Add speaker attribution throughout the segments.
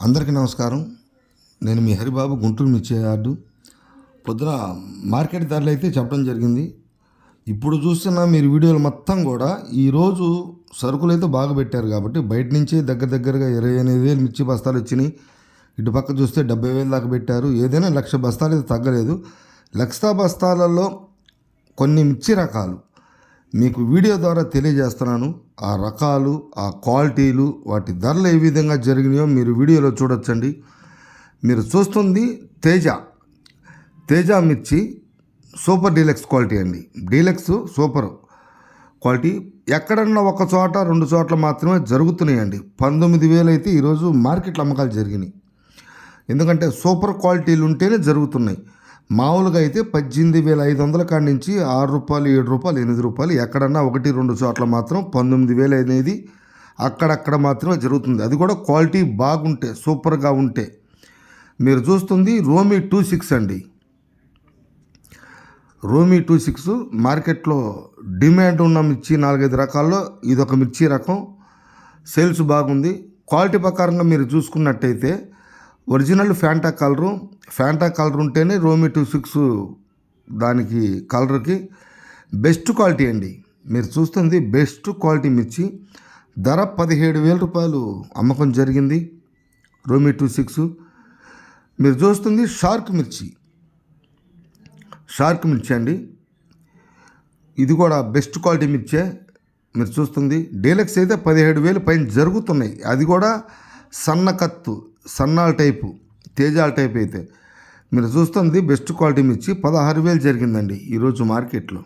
Speaker 1: అందరికీ నమస్కారం. నేను మీ హరిబాబు గుంటూరు మిర్చి యార్డు. పొద్దున మార్కెట్ ధరలు అయితే చెప్పడం జరిగింది. ఇప్పుడు చూస్తున్న మీరు వీడియోలు మొత్తం కూడా ఈరోజు సరుకులు అయితే బాగా పెట్టారు కాబట్టి బయట నుంచి దగ్గర దగ్గరగా ఇరవై ఎనిమిది వేలు మిర్చి బస్తాలు వచ్చినాయి. ఇటు పక్క చూస్తే డెబ్బై వేలు దాకా పెట్టారు. ఏదైనా లక్ష బస్తాలు అయితే తగ్గలేదు. లక్ష బస్తాలలో కొన్ని మిర్చి రకాలు మీకు వీడియో ద్వారా తెలియజేస్తున్నాను ఆ రకాలు ఆ క్వాలిటీలు వాటి ధరలు ఏ విధంగా జరిగినాయో మీరు వీడియోలో చూడొచ్చండి. మీరు చూస్తుంది తేజ. తేజ మిర్చి సూపర్ డీలక్స్ క్వాలిటీ అండి. Deluxe super quality. ఎక్కడన్నా ఒక చోట రెండు చోట్ల మాత్రమే జరుగుతున్నాయండి. పంతొమ్మిది వేలు అయితే ఈరోజు మార్కెట్లో అమ్మకాలు జరిగినాయి. ఎందుకంటే సూపర్ క్వాలిటీలు ఉంటేనే జరుగుతున్నాయి. మామూలుగా అయితే పద్దెనిమిది వేల ఐదు వందల కాడి నుంచి ఆరు రూపాయలు ఏడు రూపాయలు ఎనిమిది రూపాయలు ఎక్కడన్నా ఒకటి రెండు చోట్ల మాత్రం పంతొమ్మిది వేలు అనేది అక్కడక్కడ మాత్రమే జరుగుతుంది. అది కూడా క్వాలిటీ బాగుంటే సూపర్గా ఉంటే. మీరు చూస్తుంది రోమీ టూ సిక్స్ అండి. రోమీ టూ సిక్స్ మార్కెట్లో డిమాండ్ ఉన్న మిర్చి నాలుగైదు రకాల్లో ఇదొక మిర్చి రకం. సేల్స్ బాగుంది. క్వాలిటీ ప్రకారంగా మీరు చూసుకున్నట్టయితే original Fanta colour Fanta colour ఉంటేనే రోమీ టూ సిక్స్ దానికి కలర్కి బెస్ట్ క్వాలిటీ అండి. మీరు చూస్తుంది బెస్ట్ క్వాలిటీ మిర్చి. ధర పదిహేడు వేల రూపాయలు అమ్మకం జరిగింది రోమీ టూ సిక్స్. మీరు చూస్తుంది షార్క్ మిర్చి. షార్క్ మిర్చి అండి. ఇది కూడా బెస్ట్ క్వాలిటీ మిర్చే. మీరు చూస్తుంది డీలక్స్ అయితే పదిహేడు వేలు పైన జరుగుతున్నాయి. అది కూడా సన్న కత్తు సన్నాల్ టైపు తేజాల టైప్ అయితే. మీరు చూస్తుంది బెస్ట్ క్వాలిటీ మిర్చి పదహారు వేలు జరిగిందండి ఈరోజు మార్కెట్లో.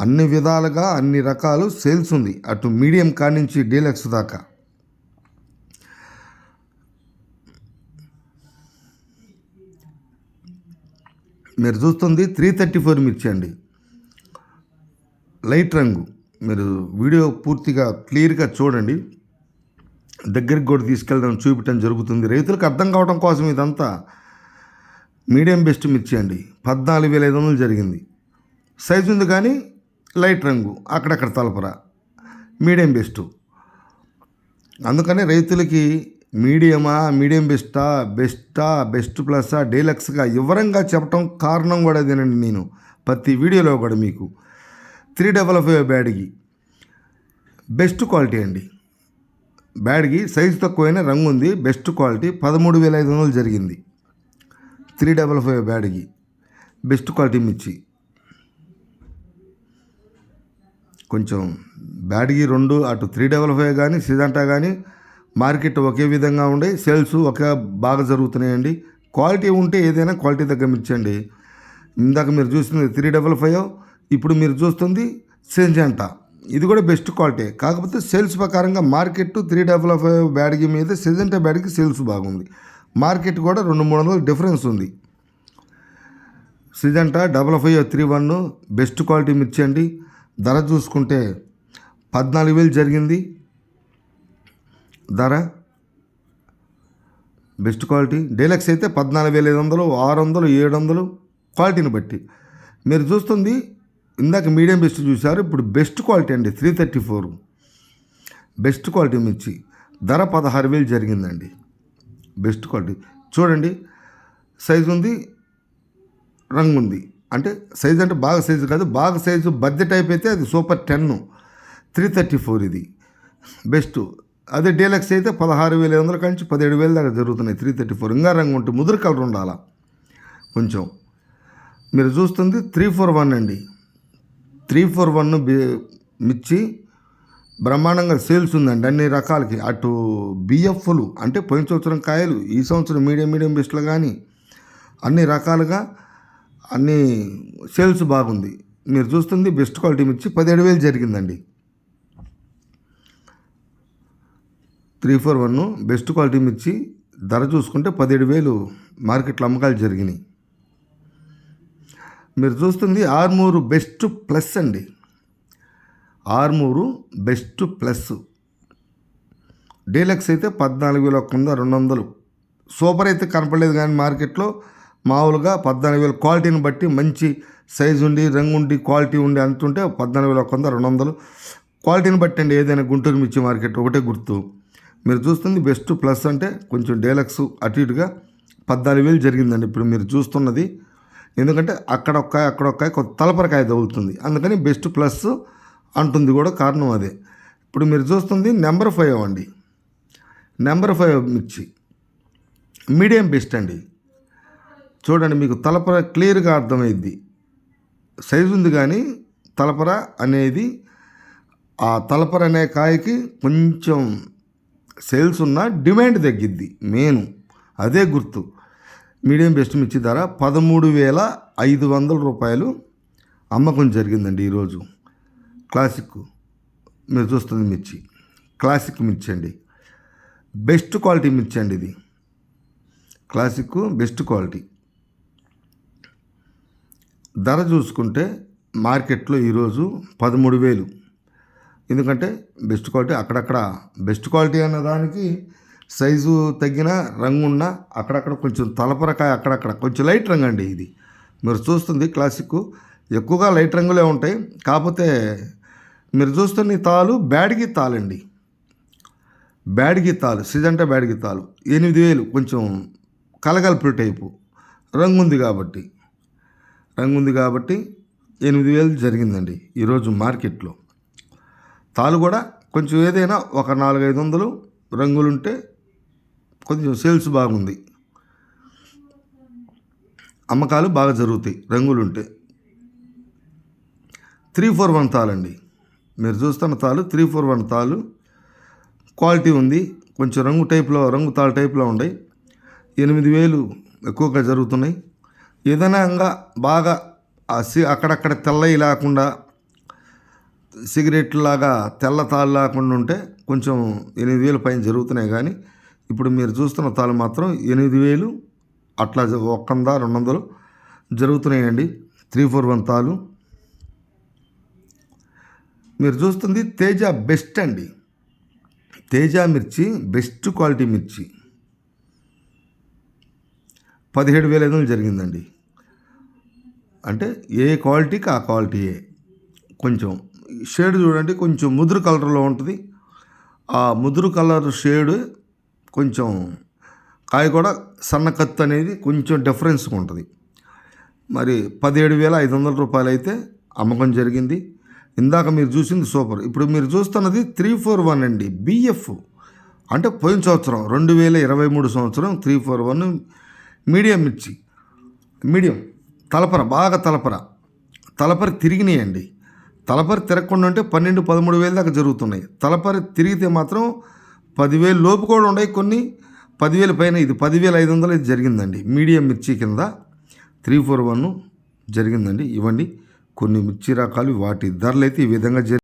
Speaker 1: అన్ని విధాలుగా అన్ని రకాలు సేల్స్ ఉంది. అటు మీడియం కాడి నుంచి డీలక్స్ దాకా. మీరు చూస్తుంది త్రీ థర్టీ ఫోర్ మిర్చి అండి. లైట్ రంగు. మీరు వీడియో పూర్తిగా క్లియర్గా చూడండి. దగ్గరికి కూడా తీసుకెళ్ళడం చూపించడం జరుగుతుంది. రైతులకు అర్థం కావడం కోసం ఇదంతా మీడియం బెస్ట్ మిర్చి అండి. పద్నాలుగు వేల ఐదు వందలు జరిగింది. సైజు ఉంది కానీ లైట్ రంగు అక్కడక్కడ తలపరా. Medium best. అందుకని రైతులకి మీడియమా మీడియం బెస్టా బెస్టా బెస్ట్ ప్లస్సా డీలక్స్గా వివరంగా చెప్పడం కారణం కూడా అదేనండి నేను. ప్రతి వీడియోలో కూడా మీకు. త్రీ డబల్ ఫైవ్ బ్యాడ్కి బెస్ట్ క్వాలిటీ అండి. బ్యాడ్కి సైజు తక్కువైన రంగు ఉంది బెస్ట్ క్వాలిటీ పదమూడు వేల ఐదు వందలు జరిగింది. త్రీ డబల్ ఫైవ్ బ్యాడ్కి బెస్ట్ క్వాలిటీ మిర్చి. కొంచెం బ్యాడ్కి రెండు అటు త్రీ డబల్ ఫైవ్ కానీ సిజంటా కానీ మార్కెట్ ఒకే విధంగా ఉండే సేల్స్ ఒకే బాగా జరుగుతున్నాయండి. క్వాలిటీ ఉంటే ఏదైనా క్వాలిటీ దగ్గర మిర్చండి ఇందాక మీరు చూస్తుంది త్రీ డబల్ ఫైవ్ ఇప్పుడు మీరు చూస్తుంది సెంజంటా. ఇది కూడా బెస్ట్ క్వాలిటీ కాకపోతే సేల్స్ ప్రకారంగా మార్కెట్ త్రీ డబల్ ఫైవ్ బ్యాడ్కి మీద సెజెంటా బ్యాడ్కి సేల్స్ బాగుంది. మార్కెట్ కూడా రెండు మూడు వందలు డిఫరెన్స్ ఉంది. Syngenta double five three one best quality మిర్చి అండి. ధర చూసుకుంటే పద్నాలుగు వేలు జరిగింది. ధర బెస్ట్ క్వాలిటీ డీలక్స్ అయితే పద్నాలుగు వేల ఐదు వందలు ఆరు వందలు ఏడు వందలు క్వాలిటీని బట్టి. మీరు చూస్తుంది ఇందాక మీడియం బెస్ట్ చూశారు ఇప్పుడు బెస్ట్ క్వాలిటీ అండి three thirty four best quality మిర్చి ధర పదహారు వేలు జరిగిందండి. Best quality. చూడండి సైజు ఉంది రంగు ఉంది. అంటే సైజు అంటే బాగా సైజు కాదు బాగా సైజు బద్దె టైప్ అయితే అది super ten three thirty four ఇది. బెస్ట్. అదే డీలక్స్ అయితే పదహారు వేల ఐదు వందల నుంచి పదిహేడు వేల దాకా జరుగుతున్నాయి త్రీ థర్టీ ఫోర్ ఇంకా రంగు ఉంటుంది ముదురు కలర్ ఉండాలా? కొంచెం. మీరు చూస్తుంది త్రీ ఫోర్ వన్ అండి. త్రీ ఫోర్ వన్ మిర్చి బ్రహ్మాండంగా సేల్స్ ఉందండి అన్ని రకాలకి. అటు బిఎఫ్లు అంటే పోయిన సంవత్సరం కాయలు ఈ సంవత్సరం మీడియం మీడియం బెస్ట్లు కానీ అన్ని రకాలుగా అన్ని సేల్స్ బాగుంది. మీరు చూస్తుంది బెస్ట్ క్వాలిటీ మిర్చి పదిహేడు వేలు జరిగిందండి. Three four one best quality మిర్చి ధర చూసుకుంటే పదిహేడు వేలు మార్కెట్లో అమ్మకాలు జరిగినాయి. మీరు చూస్తుంది ఆర్మూరు బెస్ట్ ప్లస్ అండి. Armoor best plus. డీలక్స్ అయితే పద్నాలుగు వేల ఒక్క వంద రెండు వందలు. సూపర్ అయితే కనపడలేదు కానీ మార్కెట్లో మామూలుగా పద్నాలుగు వేల క్వాలిటీని బట్టి మంచి సైజు ఉండి రంగు ఉండి క్వాలిటీ ఉండి అంతుంటే పద్నాలుగు వేల ఒక్క వంద రెండు వందలు. క్వాలిటీని బట్టి అండి ఏదైనా గుంటూరు మిర్చి మార్కెట్ ఒకటే గుర్తు. మీరు చూస్తుంది బెస్ట్ ప్లస్ అంటే కొంచెం డీలక్స్ అటు ఇటుగా పద్నాలుగు వేలు జరిగిందండి. ఇప్పుడు మీరు చూస్తున్నది ఎందుకంటే అక్కడొక్కాయ అక్కడొక్కాయ కొత్త తలపరకాయ తగులుతుంది. అందుకని బెస్ట్ ప్లస్ అంటుంది కూడా కారణం అదే. ఇప్పుడు మీరు చూస్తుంది నెంబర్ ఫైవ్ అండి నెంబర్ ఫైవ్ మిర్చి. మీడియం బెస్ట్ అండి. చూడండి మీకు తలపర క్లియర్గా అర్థమైద్ది. సైజు ఉంది కానీ తలపర అనేది ఆ తలపర అనే కాయకి కొంచెం సేల్స్ ఉన్న డిమాండ్ తగ్గిద్ది. మెయిన్ అదే గుర్తు. మీడియం బెస్ట్ మిర్చి ధర పదమూడు వేల ఐదు వందల రూపాయలు అమ్మకం జరిగిందండి ఈరోజు. క్లాసిక్ మీరు చూస్తుంది మిర్చి. క్లాసిక్ మిర్చి అండి. బెస్ట్ క్వాలిటీ మిర్చి అండి ఇది. Classic best quality. ధర చూసుకుంటే మార్కెట్లో ఈరోజు పదమూడు వేలు. ఎందుకంటే బెస్ట్ క్వాలిటీ అక్కడక్కడ బెస్ట్ క్వాలిటీ అన్న దానికి సైజు తగ్గిన రంగు ఉన్న అక్కడక్కడ కొంచెం తలపరకాయ అక్కడక్కడ. కొంచెం లైట్ రంగు అండి ఇది. మీరు చూస్తుంది క్లాసిక్ ఎక్కువగా లైట్ రంగులే ఉంటాయి. కాకపోతే మీరు చూస్తున్న ఈ తాలు బ్యాడ్గి తాలండి. బ్యాడ్గి తాలు సిజంటా బ్యాడ్గి తాలు. ఎనిమిది వేలు కొంచెం కలగలుపు టైపు. రంగు ఉంది కాబట్టి. రంగు ఉంది కాబట్టి ఎనిమిది వేలు జరిగిందండి ఈరోజు మార్కెట్లో. తాలు కూడా కొంచెం ఏదైనా ఒక నాలుగైదు వందలు రంగులుంటే కొంచెం సేల్స్ బాగుంది. అమ్మకాలు బాగా జరుగుతాయి. రంగులుంటే. త్రీ ఫోర్ వన్ తాళండి మీరు చూస్తున్న తాలు త్రీ ఫోర్ వన్ తాలు. క్వాలిటీ ఉంది. కొంచెం రంగు టైప్లో రంగు తాళ్ళు టైప్లో ఉన్నాయి. ఎనిమిది వేలు ఎక్కువగా జరుగుతున్నాయి. ఏదైనా బాగా సి అక్కడక్కడ తెల్లయి లేకుండా సిగరెట్ లాగా తెల్ల తాళ్ళు లేకుండా ఉంటే కొంచెం ఎనిమిది వేలు పైన జరుగుతున్నాయి కానీ ఇప్పుడు మీరు చూస్తున్న తాళ్ళు మాత్రం ఎనిమిది వేలు అట్లా ఒక్క వంద రెండు వందలు జరుగుతున్నాయండి. త్రీ ఫోర్ వన్ తాళ్ళు మీరు చూస్తుంది తేజ బెస్ట్ అండి. తేజ మిర్చి బెస్ట్ క్వాలిటీ మిర్చి. పదిహేడు వేల ఐదు వందలు జరిగిందండి. అంటే ఏ క్వాలిటీకి ఆ క్వాలిటీయే. కొంచెం షేడ్ చూడండి కొంచెం ముదురు కలర్లో ఉంటుంది. ఆ ముదురు కలర్ షేడ్ కొంచెం కాయ కూడా సన్న కత్తి అనేది కొంచెం డిఫరెన్స్గా ఉంటుంది. మరి పదిహేడు వేల ఐదు వందల రూపాయలు అయితే అమ్మకం జరిగింది. ఇందాక మీరు చూసింది సూపర్. ఇప్పుడు మీరు చూస్తున్నది త్రీ ఫోర్ వన్ అండి. బిఎఫ్ అంటే పోయిన సంవత్సరం రెండు వేల ఇరవై మూడు సంవత్సరం త్రీ ఫోర్ వన్ మీడియం మిర్చి మీడియం తలపర బాగా తలపర. తలపరి తిరిగినాయండి. తలపరి తిరగకుండా ఉంటే పన్నెండు పదమూడు వేల దాకా జరుగుతున్నాయి. తలపరి తిరిగితే మాత్రం పదివేలు లోపు కూడా ఉన్నాయి కొన్ని. పదివేల పైన ఇది పదివేల ఐదు వందలు ఇది జరిగిందండి. మీడియం మిర్చి కింద త్రీ ఫోర్ వన్ జరిగిందండి. ఇవ్వండి. కొన్ని మిర్చి రకాలు వాటి ధరలు అయితే ఈ విధంగా జరి